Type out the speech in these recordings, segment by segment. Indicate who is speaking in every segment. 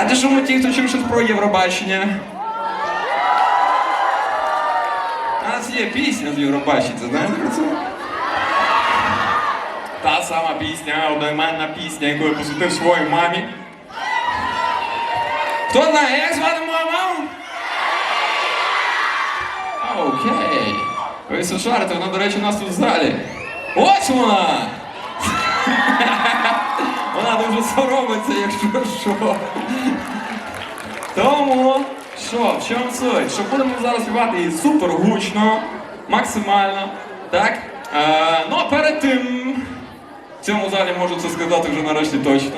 Speaker 1: А ти що ті, хто чув щось про Євробачення? У нас є пісня з Євробачення, знаєш про це? Та сама пісня, одноіменна пісня, яку я посвятив своїй мамі. Хто знає, як звати мою маму? Окей. Ви все шарите, вона, до речі, у нас тут в залі. Ось вона! Соромиться, що. Тому, що, в чому суть? Що будемо зараз співати її супер гучно, максимально. Так? Е, ну а перед тим, в цьому залі можу це сказати вже нарешті точно.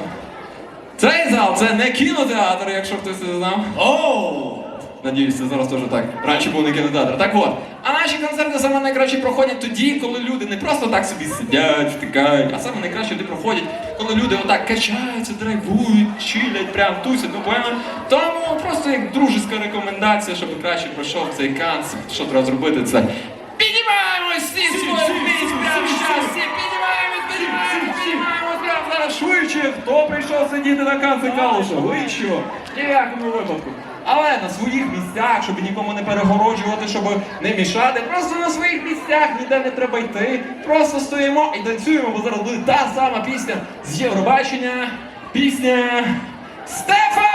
Speaker 1: Цей зал це не кінотеатр, якщо хтось не знав.
Speaker 2: Оу!
Speaker 1: Надіюсь, це зараз теж так. Раніше був не кінотеатр. Так от. А наші концерти саме найкраще проходять тоді, коли люди не просто так собі сидять, втикають, а саме найкраще тоді проходять, коли люди отак качаються, драйвують, чилять, прям тусять, ну поняли? Тому просто як дружеська рекомендація, щоб краще пройшов цей концерт. Що треба зробити, це піднімаємось всі свої місць прямо зараз,
Speaker 2: всі.
Speaker 1: піднімаємось, піднімаємось, піднімаємось прямо зараз швидше. Хто прийшов сидіти на канці калуша? Ви що? Ні якому випадку. Але на своїх місцях, щоб нікому не перегороджувати, щоб не мішати. Просто на своїх місцях ніде не треба йти. Просто стоїмо і танцюємо, бо зараз буде та сама пісня з Євробачення. Пісня Стефанія!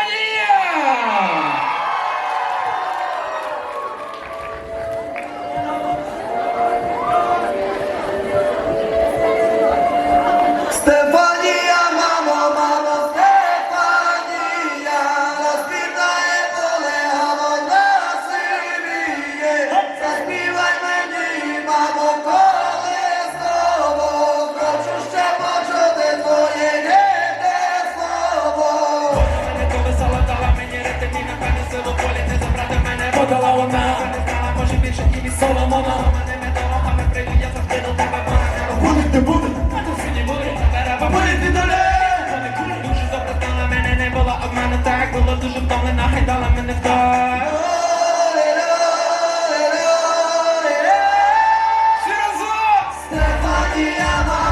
Speaker 3: Lama.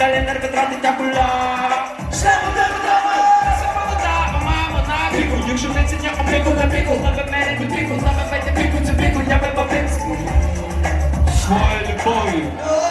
Speaker 3: календар витратить була. Якщо не ціня опіку на піку, лаве мене під піку, лаве мене піку, це піку, я би попив. Моя любові.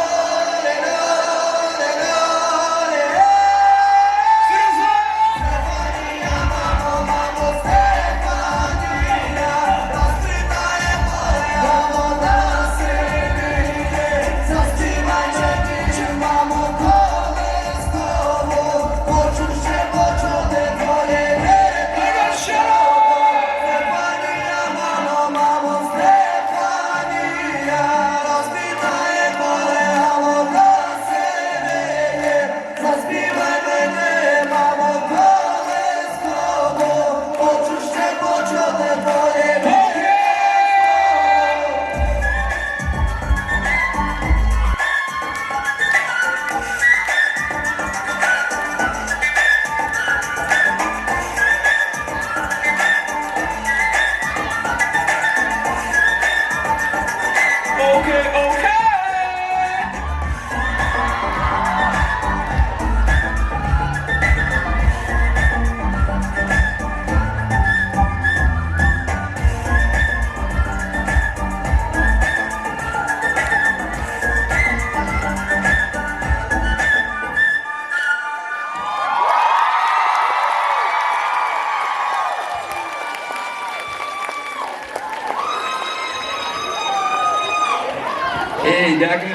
Speaker 3: Yeah.